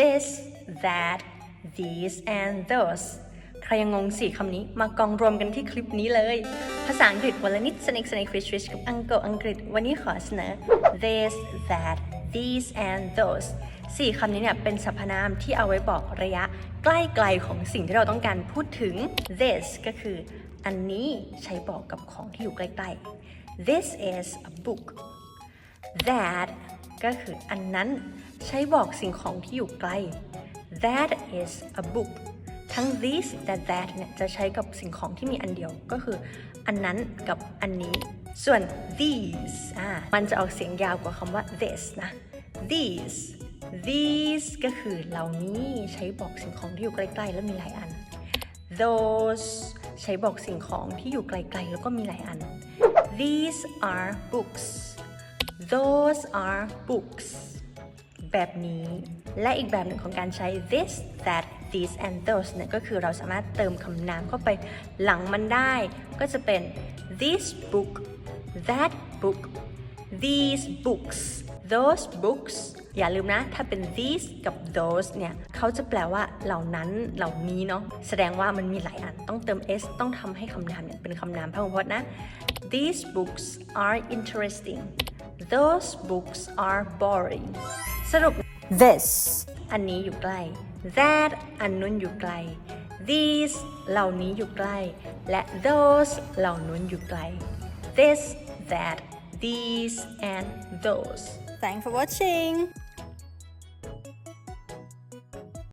this that these and those ใครยังงงสี่คำนี้มากองรวมกันที่คลิปนี้เลย ภาษาอังกฤษวันละนิดสนิกสนิกฟิชฟิชกับอังกฤษอังกฤษ วันนี้ขอเสนอ this that these and those สี่คำนี้เนี่ยเป็นสรรพนามที่เอาไว้บอกระยะใกล้ไกลของสิ่งที่เราต้องการพูดถึง this ก็คือ อันนี้ใช้บอกกับของที่อยู่ใกล้ๆ this is a book that ก็คืออันนั้นใช้บอกสิ่งของที่อยู่ไกล that is a book ทั้ง this และ that เนี่ยจะใช้กับสิ่งของที่มีอันเดียวก็คือ อันนั้นกับอันนี้ ส่วน these อ่ามันจะออกเสียงยาวกว่าคำว่า this นะ these these ก็คือเหล่านี้ใช้บอกสิ่งของที่อยู่ใกล้ๆ แล้วมีหลายอัน those ใช้บอกสิ่งของที่อยู่ไกลๆ แล้วก็มีหลายอัน these are books those are books แบบนี้ และอีกแบบหนึ่งของการใช้ this that these and those เนี่ยก็คือเราสามารถเติมคำนามเข้าไปหลังมันได้ ก็จะเป็น this book that book these books those books อย่าลืมนะ ถ้าเป็น these กับ those เนี่ยเขาจะแปลว่าเหล่านั้นเหล่านี้เนาะแสดงว่ามันมีหลายอันต้องเติม s ต้องทำให้คำนามเนี่ยเป็นคำนามพหูพจน์นะ these books are interesting those books are boring สรุป this อันนี้อยู่ใกล้ that อันนู้นอยู่ไกล these เหล่านี้อยู่ใกล้ และ those เหล่านู้นอยู่ไกล this that these and those thanks for watching